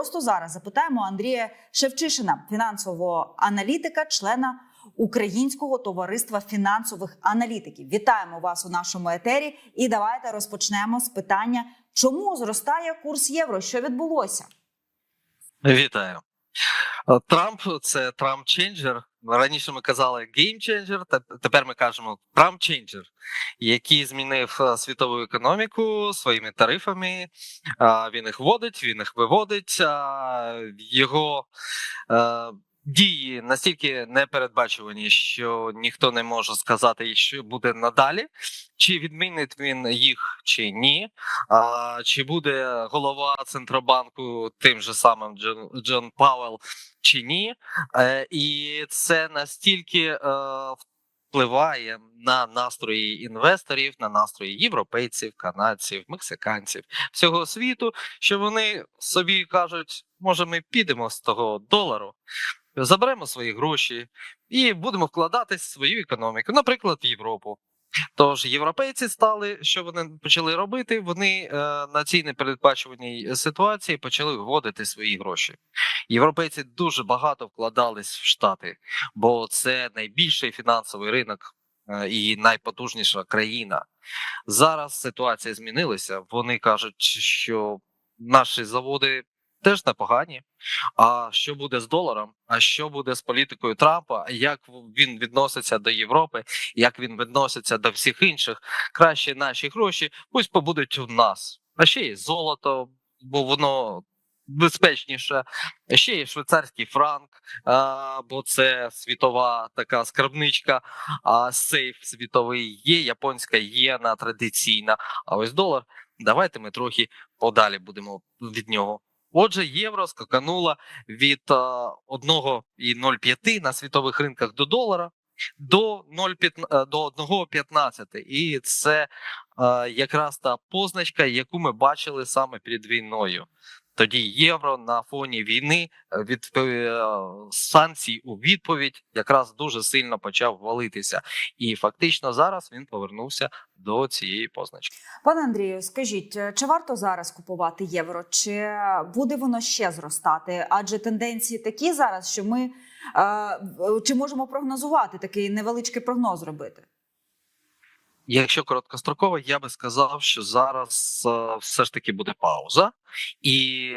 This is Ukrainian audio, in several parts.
просто зараз запитаємо Андрія Шевчишина, фінансового аналітика, члена Українського товариства фінансових аналітиків. Вітаємо вас у нашому етері. І давайте розпочнемо з питання, чому зростає курс євро? Що відбулося? Вітаю. Е, Трамп це Трамп ченджер. Раніше ми казали геймченджер, тепер ми кажемо Трамп ченджер, який змінив е, світову економіку своїми тарифами. Він їх вводить, він їх виводить. Його е, дії настільки непередбачувані, що ніхто не може сказати, що буде надалі. Чи відмінить він їх, чи ні. А, Чи буде голова центробанку тим же самим Джон, Джон Пауел, чи ні? Е, І це настільки е, впливає на настрої інвесторів, на настрої європейців, канадців, мексиканців всього світу, що вони собі кажуть, може, ми підемо з того долару, заберемо свої гроші і будемо вкладатись в свою економіку, наприклад, в Європу. Тож європейці стали, що вони почали робити? Вони е, на цій непередбачуваній ситуації почали вводити свої гроші. Європейці дуже багато вкладались в Штати, бо це найбільший фінансовий ринок е, і найпотужніша країна. Зараз ситуація змінилася. Вони кажуть, що наші заводи теж непогані. А що буде з доларом? А що буде з політикою Трампа? Як він відноситься до Європи? Як він відноситься до всіх інших? Краще наші гроші пусть побудуть у нас. А ще є золото, бо воно безпечніше. А ще є швейцарський франк, а, бо це світова така скарбничка, а сейф світовий є, японська єна традиційна. А ось долар. Давайте ми трохи подалі будемо від нього. Отже, євро скакануло від е, 1,05 на світових ринках до долара до 0,15, е, 1,15. І це е, якраз та позначка, яку ми бачили саме перед війною. Тоді євро на фоні війни е, від е, санкцій у відповідь якраз дуже сильно почав валитися, і фактично зараз він повернувся до цієї позначки. Пане Андрію, скажіть, е, чи варто зараз купувати євро, чи буде воно ще зростати? Адже тенденції такі зараз, що ми чи можемо прогнозувати такий невеличкий прогноз робити? Якщо короткостроково, я би сказав, що зараз все ж таки буде пауза, і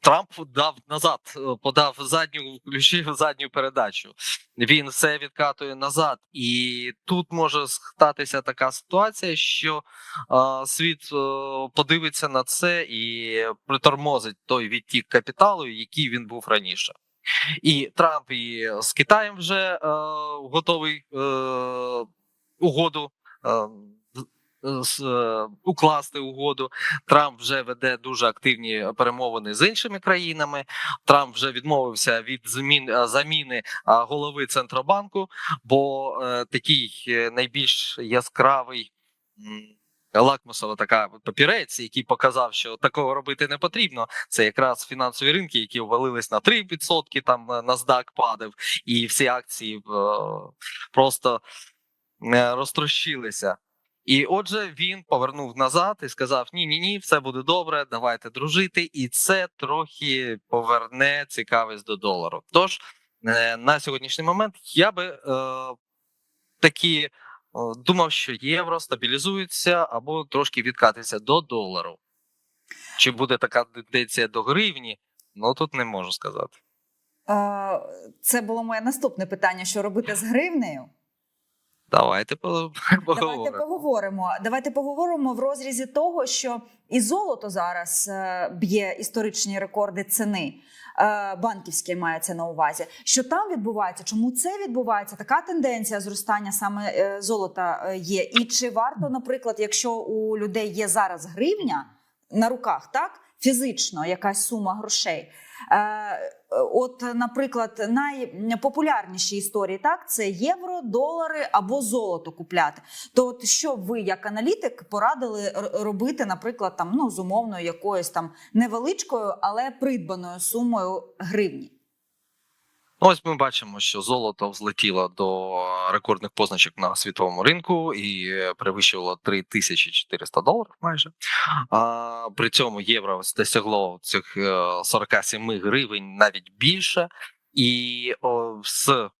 Трамп дав назад, е, подав задню, включив задню передачу. Він все відкатує назад, і тут може статися така ситуація, що е, світ е, подивиться на це і притормозить той відтік капіталу, який він був раніше. І Трамп і з Китаєм вже е, готовий е, угоду е, укласти угоду. Трамп вже веде дуже активні перемовини з іншими країнами. Трамп вже відмовився від змін е, заміни е, голови центробанку, бо е, такий е, найбільш яскравий. Лакмусова така папірець, який показав, що такого робити не потрібно. Це якраз фінансові ринки, які ввалились на 3%, там е, NASDAQ падав, і всі акції е, просто е, розтрощилися. І отже, він повернув назад і сказав: Ні, ні, ні, все буде добре, давайте дружити. І це трохи поверне цікавість до долару. Тож е, на сьогоднішній момент я би е, такі е, думав, що євро стабілізується або трошки відкатиться до долару. Чи буде така тенденція до гривні? Ну тут не можу сказати. Це було моє наступне питання: що робити з гривнею? Давайте по- Давайте поговоримо. поговоримо. Давайте поговоримо в розрізі того, що і золото зараз е, б'є історичні рекорди ціни. е, Банківські мається на увазі, що там відбувається, чому це відбувається? Така тенденція зростання саме е, золота є. І чи варто, наприклад, якщо у людей є зараз гривня на руках, так фізично якась сума грошей, От, наприклад, найпопулярніші історії так це євро, долари або золото купляти. То, от що ви, як аналітик, порадили робити, наприклад, там ну з умовною якоюсь там невеличкою, але придбаною сумою гривні? Ось ми бачимо, що золото взлетіло до рекордних позначок на світовому ринку і перевищувало 3400 доларів майже. А при цьому євро досягло цих е, 47 гривень навіть більше. І з е,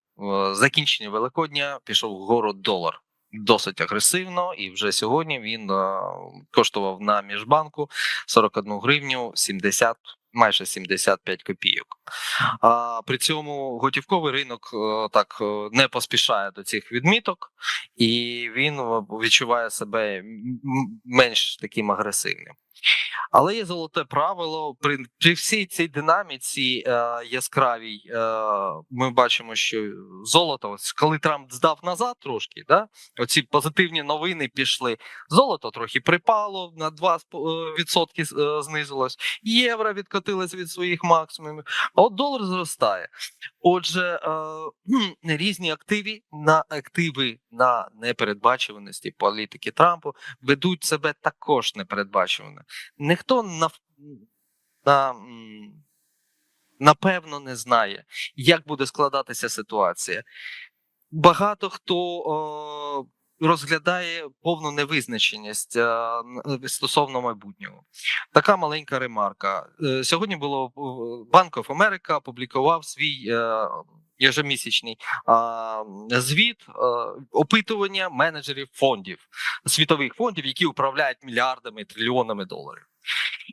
закінчення Великодня пішов вгору долар. Досить агресивно, і вже сьогодні він е, коштував на міжбанку 41 гривню 70, майже 75 копійок. А при цьому готівковий ринок е, так е, не поспішає до цих відміток, і він е, відчуває себе менш таким агресивним. Але є золоте правило при, при всій цій динаміці е, яскравій. Е, ми бачимо, що золото, ось коли Трамп здав назад трошки, да, оці позитивні новини пішли. Золото трохи припало на 2% е, знизилось, євро відкотилось від своїх максимумів, а от долар зростає. Отже, е, різні активи на активи на непередбачуваності політики Трампу ведуть себе також непередбачувано. Ніхто на, на, напевно не знає, як буде складатися ситуація. Багато хто о, розглядає повну невизначеність е, н- стосовно майбутнього. Така маленька ремарка. Е, Сьогодні було е, Bank of America опублікував свій е, ежемісячний звіт е, опитування менеджерів фондів, світових фондів, які управляють мільярдами трильйонами доларів.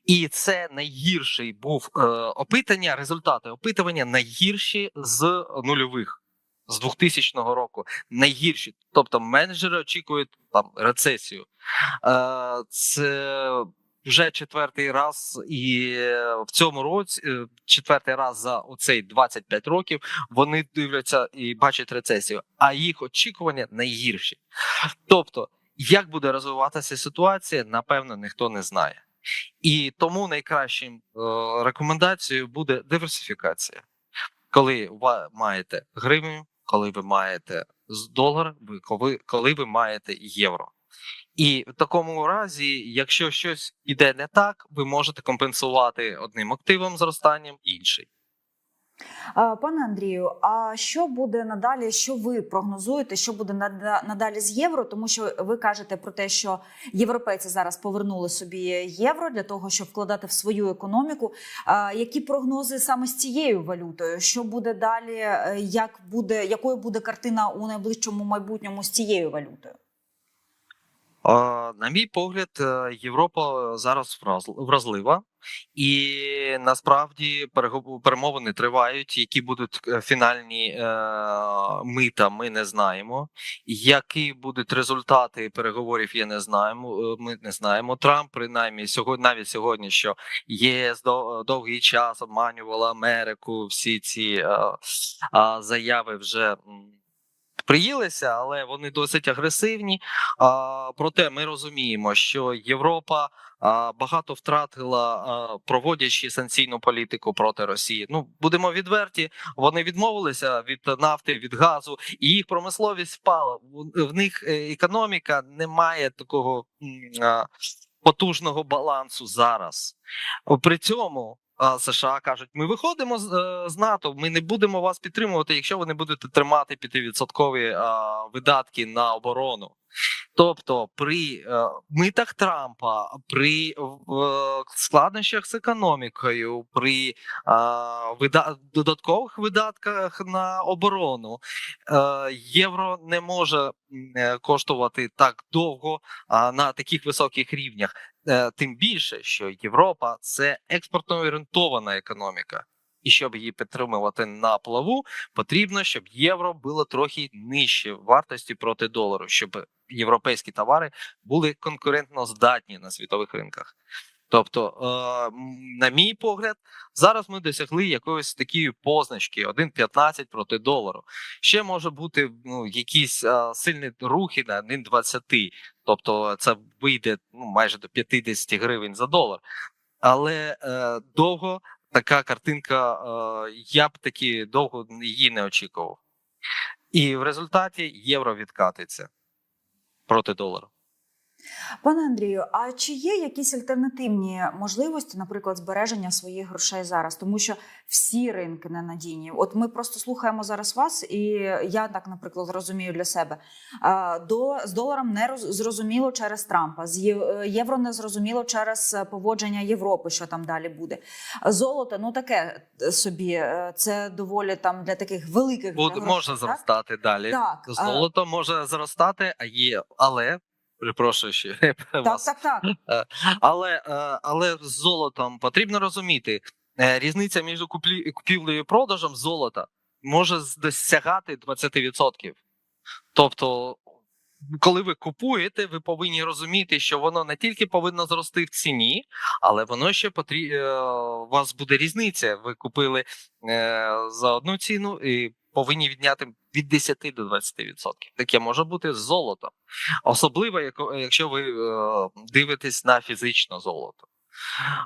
І це найгірший був е, опитання, результати опитування найгірші з нульових. З 2000 року найгірші, тобто менеджери очікують там рецесію. Е, це вже четвертий раз, і е, в цьому році е, четвертий раз за оцей 25 років вони дивляться і бачать рецесію, а їх очікування найгірші. Тобто, як буде розвиватися ситуація, напевно, ніхто не знає. І тому найкращим е, рекомендацією буде диверсифікація. Коли ви маєте гривню, коли ви маєте долар, коли ви маєте євро. І в такому разі, якщо щось іде не так, ви можете компенсувати одним активом зростанням інший. Пане Андрію, а що буде надалі? Що ви прогнозуєте? Що буде нада- надалі з євро? Тому що ви кажете про те, що європейці зараз повернули собі євро для того, щоб вкладати в свою економіку. Які прогнози саме з цією валютою? Що буде далі? Е, Як буде якою буде картина у найближчому майбутньому з цією валютою? На мій погляд, е, Європа зараз враз- вразлива, і насправді перемовини тривають. Які будуть е, фінальні е, мита, ми не знаємо. Які будуть результати переговорів, я не знаємо. Ми не знаємо. Трамп, принаймні, сьогодні навіть сьогодні, що ЄС дов- довгий час обманювала Америку. Всі ці заяви вже. Приїлися, але вони досить агресивні. А, проте ми розуміємо, що Європа а, багато втратила, а, проводячи санкційну політику проти Росії. Ну будемо відверті, вони відмовилися від нафти, від газу, і їх промисловість впала. В, в них е, економіка не має такого а, потужного балансу зараз. При цьому. США кажуть, ми виходимо з, е, з НАТО. Ми не будемо вас підтримувати, якщо ви не будете тримати 5% а, видатки на оборону. Тобто, при е, митах Трампа, при е, складнощах з економікою, при е, додаткових видатках на оборону, е, євро не може е, коштувати так довго на таких високих рівнях. Е, Тим більше, що Європа це експортно орієнтована економіка. І щоб її підтримувати на плаву, потрібно, щоб євро було трохи нижче вартості проти долару, щоб європейські товари були конкурентно здатні на світових ринках. Тобто, е, на мій погляд, зараз ми досягли якоїсь такої позначки 1,15 проти долару. Ще може бути ну, якісь е, сильні рухи на 1,20, тобто це вийде ну, майже до 50 гривень за долар. Але е, довго така картинка, е, я б таки довго її не очікував. І в результаті євро відкатиться проти долара. Пане Андрію, а чи є якісь альтернативні можливості, наприклад, збереження своїх грошей зараз? Тому що всі ринки ненадійні. От ми просто слухаємо зараз вас, і я так, наприклад, розумію для себе. До з доларом не роз- зрозуміло через Трампа, з е, євро не зрозуміло через е, поводження Європи, що там далі буде. Золото, ну таке собі, е, це доволі там для таких великих Буде, грошей, може так? зростати далі. Так, Золото може зростати, а є, але перепрошую, що я так, так, так. Але, е, але з золотом потрібно розуміти, е, різниця між куплі- купівлею і продажем золота може досягати 20%. Тобто, коли ви купуєте, ви повинні розуміти, що воно не тільки повинно зрости в ціні, але воно ще потрі... е, у вас буде різниця. Ви купили е, за одну ціну і повинні відняти від 10 до 20%. Таке може бути з золотом. Особливо, якщо ви е, дивитесь на фізичне золото.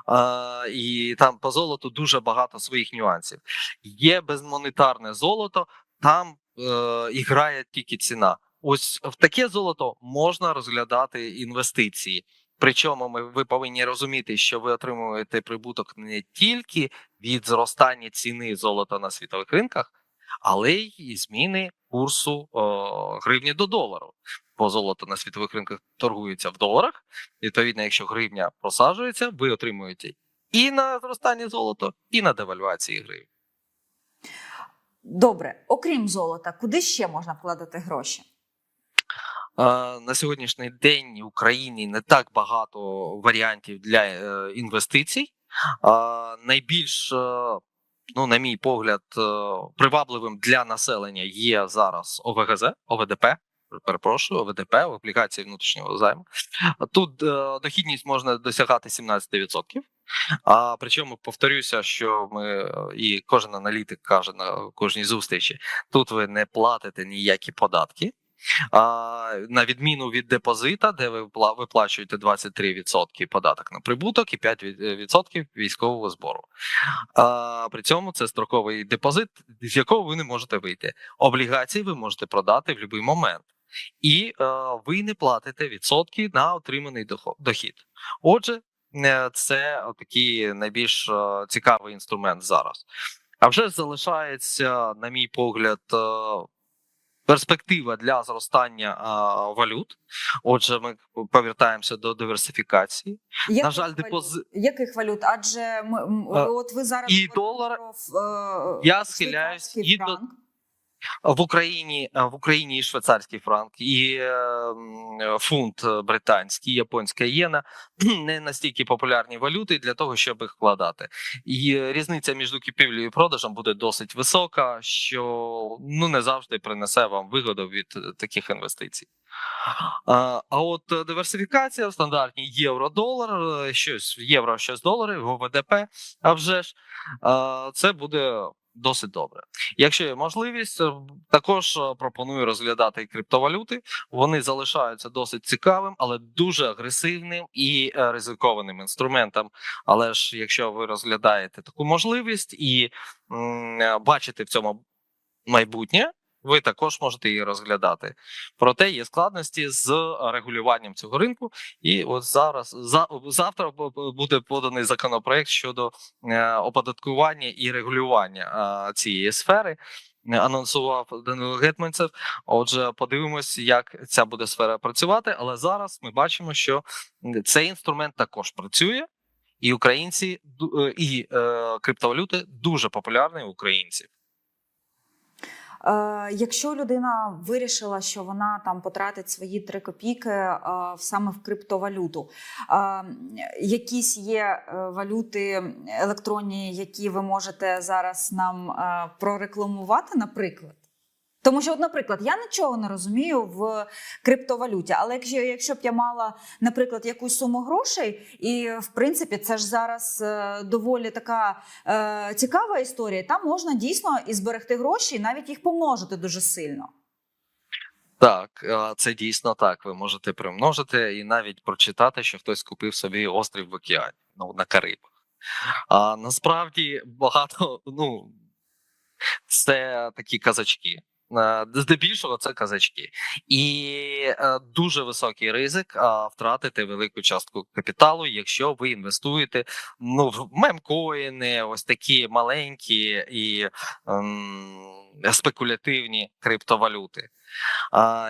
Е, і там по золоту дуже багато своїх нюансів. Є безмонетарне золото, там е, і грає тільки ціна. Ось в таке золото можна розглядати інвестиції. Причому ми, ви повинні розуміти, що ви отримуєте прибуток не тільки від зростання ціни золота на світових ринках, але й зміни курсу о, гривні до долару. Бо золото на світових ринках торгується в доларах. Відповідно, якщо гривня просаджується, ви отримуєте і на зростання золота, і на девальвації гривні. Добре, окрім золота, куди ще можна вкладати гроші? На сьогоднішній день в Україні не так багато варіантів для е, інвестицій. Найбільш, е, ну, на мій погляд, е, привабливим для населення є зараз ОВГЗ, ОВДП. Перепрошую, ОВДП, облігації внутрішнього займу. Тут е, дохідність можна досягати 17%. А причому повторюся, що ми е, і кожен аналітик каже на кожній зустрічі: тут ви не платите ніякі податки. На відміну від депозита, де ви виплачуєте 23% податок на прибуток і 5% військового збору. При цьому це строковий депозит, з якого ви не можете вийти. Облігації ви можете продати в будь-який момент. І е, ви не платите відсотки на отриманий дохід. Отже, е, це такий найбільш е, цікавий інструмент зараз. А вже залишається, на мій погляд, е, перспектива для зростання а, валют. Отже, ми повертаємося до диверсифікації. Яких На жаль, валют? депози... Яких валют? Адже ми, от ви зараз і долар- про, е, Я схиляюсь і до-. В Україні в Україні і швейцарський франк, і е, фунт британський, і японська єна не настільки популярні валюти для того, щоб їх вкладати. І різниця між купівлею і продажем буде досить висока, що ну не завжди принесе вам вигоду від е, таких інвестицій. А, от е, диверсифікація в стандартній євро-долар, е, щось євро, щось долари, ВВДП, а вже ж е, це буде досить добре. Якщо є можливість, е, також е, пропоную розглядати криптовалюти. Вони залишаються досить цікавим, але дуже агресивним і е, ризикованим інструментом. Але ж якщо ви розглядаєте таку можливість і м, бачите в цьому майбутнє. Ви також можете її розглядати. Проте є складності з регулюванням цього ринку. І от зараз за завтра бу- бу- буде поданий законопроект щодо е, оподаткування і регулювання е, цієї сфери. Е, Анонсував Данило Гетманцев. Отже, подивимось, як ця буде сфера працювати. Але зараз ми бачимо, що цей інструмент також працює, і українці е, і е, криптовалюти дуже популярні у українців. Е, якщо людина вирішила, що вона там потратить свої три копійки е, саме в криптовалюту, е, якісь є валюти електронні, які ви можете зараз нам прорекламувати, наприклад? Тому що, от, наприклад, я нічого не розумію в криптовалюті, але якщо, якщо б я мала, наприклад, якусь суму грошей, і в принципі це ж зараз е, доволі така е, цікава історія, там можна дійсно і зберегти гроші, і навіть їх помножити дуже сильно. Так, е, це дійсно так. Ви можете примножити і навіть прочитати, що хтось купив собі острів в океані, ну на Карибах. А насправді багато, ну це такі казачки. Е, Здебільшого це казачки, і е, дуже високий ризик втратити велику частку капіталу, якщо ви інвестуєте ну в мемкоїни, ось такі маленькі і ем, спекулятивні криптовалюти.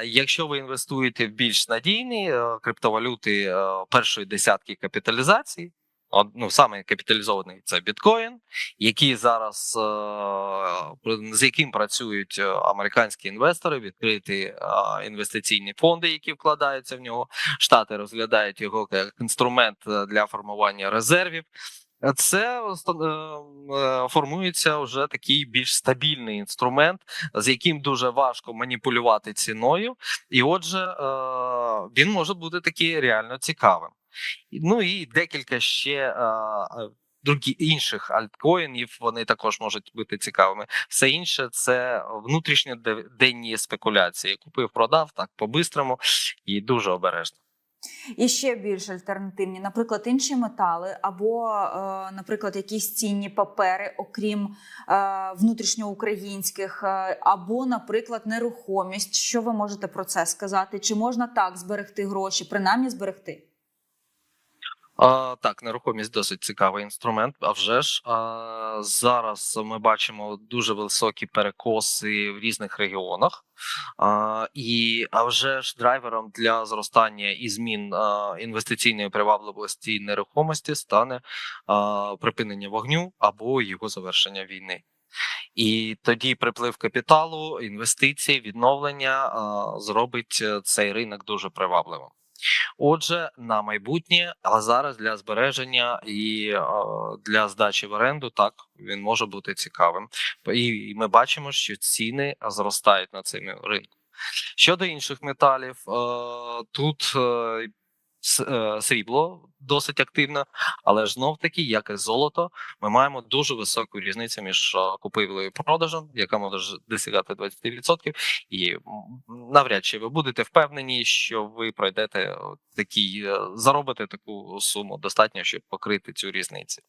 Якщо ви інвестуєте в більш надійні е, криптовалюти е, першої десятки капіталізації, ну саме капіталізований це біткоін, який зараз е, з яким працюють е, американські інвестори, відкриті е, інвестиційні фонди, які вкладаються в нього. Штати розглядають його як інструмент для формування резервів. Е, Це оста- е, е, формується вже такий більш стабільний інструмент, з яким дуже важко маніпулювати ціною, і отже, е, він може бути такий реально цікавим. Ну і декілька ще е, е, другі інших альткоїнів. Вони також можуть бути цікавими. Все інше це внутрішньоденні спекуляції. Купив, продав так по-бистрому і дуже обережно. І ще більш альтернативні, наприклад, інші метали, або, е, наприклад, якісь цінні папери, окрім е, внутрішньоукраїнських, е, або, наприклад, нерухомість. Що ви можете про це сказати? Чи можна так зберегти гроші, принаймні зберегти? Так, нерухомість досить цікавий інструмент. А вже ж а, зараз ми бачимо дуже високі перекоси в різних регіонах. А, і а вже ж драйвером для зростання і змін а, інвестиційної привабливості нерухомості стане а, припинення вогню або його завершення війни. І тоді приплив капіталу, інвестицій, відновлення а, зробить е, цей ринок дуже привабливим. Отже, на майбутнє, а зараз для збереження і е, для здачі в оренду, так він може бути цікавим. І, ми бачимо, що ціни зростають на цьому ринку. Щодо інших металів, е, тут е, срібло досить активно, але ж знов таки, як і золото, ми маємо дуже високу різницю між е, купівлею і продажем, яка може досягати 20%, і навряд чи ви будете впевнені, що ви пройдете е, такий, е, заробите таку суму достатньо, щоб покрити цю різницю.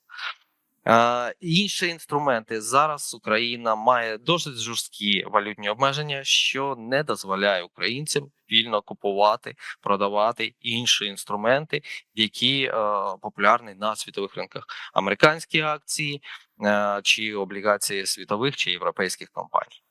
Інші інструменти зараз Україна має досить жорсткі валютні обмеження, що не дозволяє українцям вільно купувати, продавати інші інструменти, які е, популярні на світових ринках: американські акції е, чи облігації світових чи європейських компаній.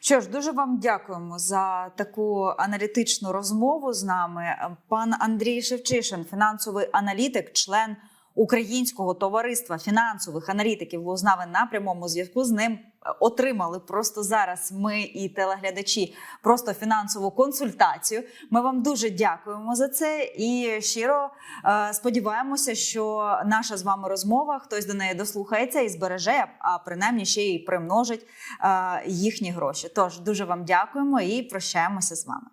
Що ж, дуже вам дякуємо за таку аналітичну розмову з нами. Пан Андрій Шевчишин, фінансовий аналітик, член Українського товариства фінансових аналітиків, з на прямому зв'язку. З ним отримали просто зараз. Ми і телеглядачі просто фінансову консультацію. Ми вам дуже дякуємо за це і щиро е, сподіваємося, що наша з вами розмова хтось до неї дослухається і збереже, а принаймні ще й примножить е, їхні гроші. Тож дуже вам дякуємо і прощаємося з вами.